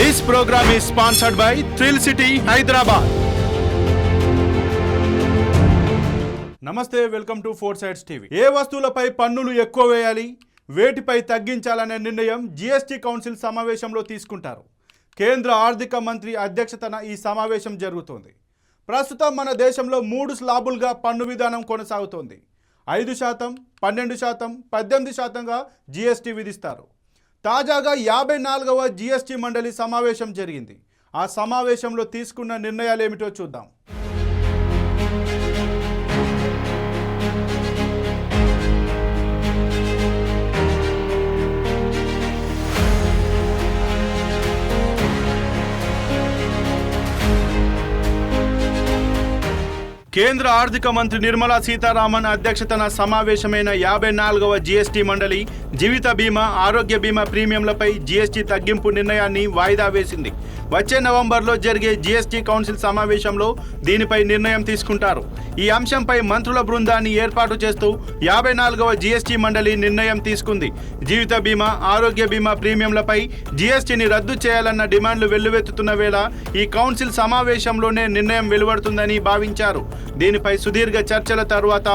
This program is sponsored by thrill city Hyderabad నమస్తే welcome to four sides TV. ఏ వస్తువులపై పన్నులు ఎక్కువ వేయాలి? వేటిపై తగ్గించాలనే నిర్ణయం జీఎస్టీ కౌన్సిల్ సమావేశంలో తీసుకుంటారు. కేంద్ర ఆర్థిక మంత్రి అధ్యక్షతన ఈ సమావేశం జరుగుతోంది. ప్రస్తుతం మన దేశంలో మూడు స్లాబులుగా పన్ను విధానం కొనసాగుతోంది. ఐదు శాతం పన్నెండు శాతం పద్దెనిమిది శాతంగా జీఎస్టీ విధిస్తారు. తాజాగా యాభై నాలుగవ జిఎస్టీ మండలి సమావేశం జరిగింది. ఆ సమావేశంలో తీసుకున్న నిర్ణయాలు ఏమిటో చూద్దాం. కేంద్ర ఆర్థిక మంత్రి నిర్మలా సీతారామన్ అధ్యక్షతన సమావేశమైన యాభై నాలుగవ జీఎస్టీ మండలి జీవిత బీమా ఆరోగ్య బీమా ప్రీమియంలపై జీఎస్టీ తగ్గింపు నిర్ణయాన్ని వాయిదా వేసింది. వచ్చే నవంబర్లో జరిగే జీఎస్టీ కౌన్సిల్ సమావేశంలో దీనిపై నిర్ణయం తీసుకుంటారు. ఈ అంశంపై మంత్రుల బృందాన్ని ఏర్పాటు చేస్తూ యాభై నాలుగవ జీఎస్టీ మండలి నిర్ణయం తీసుకుంది. జీవిత బీమా ఆరోగ్య బీమా ప్రీమియంలపై జీఎస్టీని రద్దు చేయాలన్న డిమాండ్లు వెల్లువెత్తుతున్న వేళ ఈ కౌన్సిల్ సమావేశంలోనే నిర్ణయం వెలువడుతుందని భావించారు. దీనిపై సుదీర్ఘ చర్చల తరువాత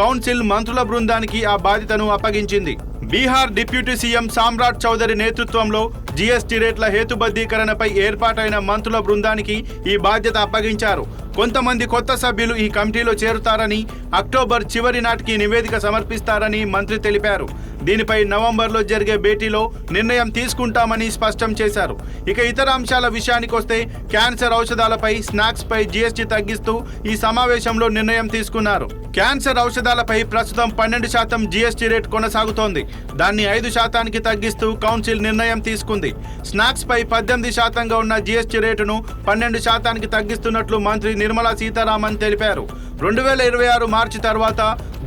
కౌన్సిల్ మంత్రుల బృందానికి ఆ బాధ్యతను అప్పగించింది. బీహార్ డిప్యూటీ సీఎం సామ్రాట్ చౌదరి నేతృత్వంలో జీఎస్టీ రేట్ల హేతుబద్ధీకరణపై ఏర్పాటైన మంత్రుల బృందానికి ఈ బాధ్యత అప్పగించారు. కొంతమంది కొత్త సభ్యులు ఈ కమిటీలో చేరుతారని అక్టోబర్ చివరి నాటికి నివేదిక సమర్పిస్తారని మంత్రి తెలిపారు. దీనిపై నవంబర్లో జరిగే భేటీలో నిర్ణయం తీసుకుంటామని స్పష్టం చేశారు. ఇక ఇతర అంశాల విషయానికొస్తే క్యాన్సర్ ఔషధాలపై స్నాక్స్పై జీఎస్టీ తగ్గిస్తూ ఈ సమావేశంలో నిర్ణయం తీసుకున్నారు. క్యాన్సర్ ఔషధాలపై ప్రస్తుతం పన్నెండు శాతం జీఎస్టీ రేట్ కొనసాగుతోంది. దాన్ని ఐదు శాతానికి తగ్గిస్తూ కౌన్సిల్ నిర్ణయం తీసుకుంది. స్నాక్స్ పై పద్దెనిమిది శాతంగా ఉన్న జీఎస్టీ రేటును పన్నెండు శాతానికి తగ్గిస్తున్నట్లు మంత్రి నిర్మలా సీతారామన్ తెలిపారు. రెండు వేల ఇరవై ఆరు మార్చి తర్వాత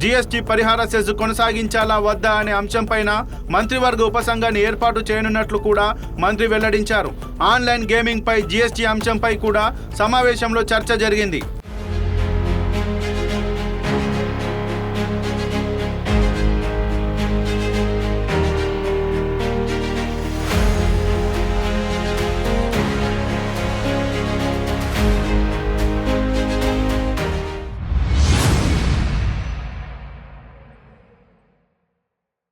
జీఎస్టీ పరిహార సెజ్ కొనసాగించాలా వద్దా అనే అంశంపైన మంత్రివర్గ ఉపసంఘాన్ని ఏర్పాటు చేయనున్నట్లు కూడా మంత్రి వెల్లడించారు. ఆన్లైన్ గేమింగ్ పై జీఎస్టీ అంశంపై కూడా సమావేశంలో చర్చ జరిగింది.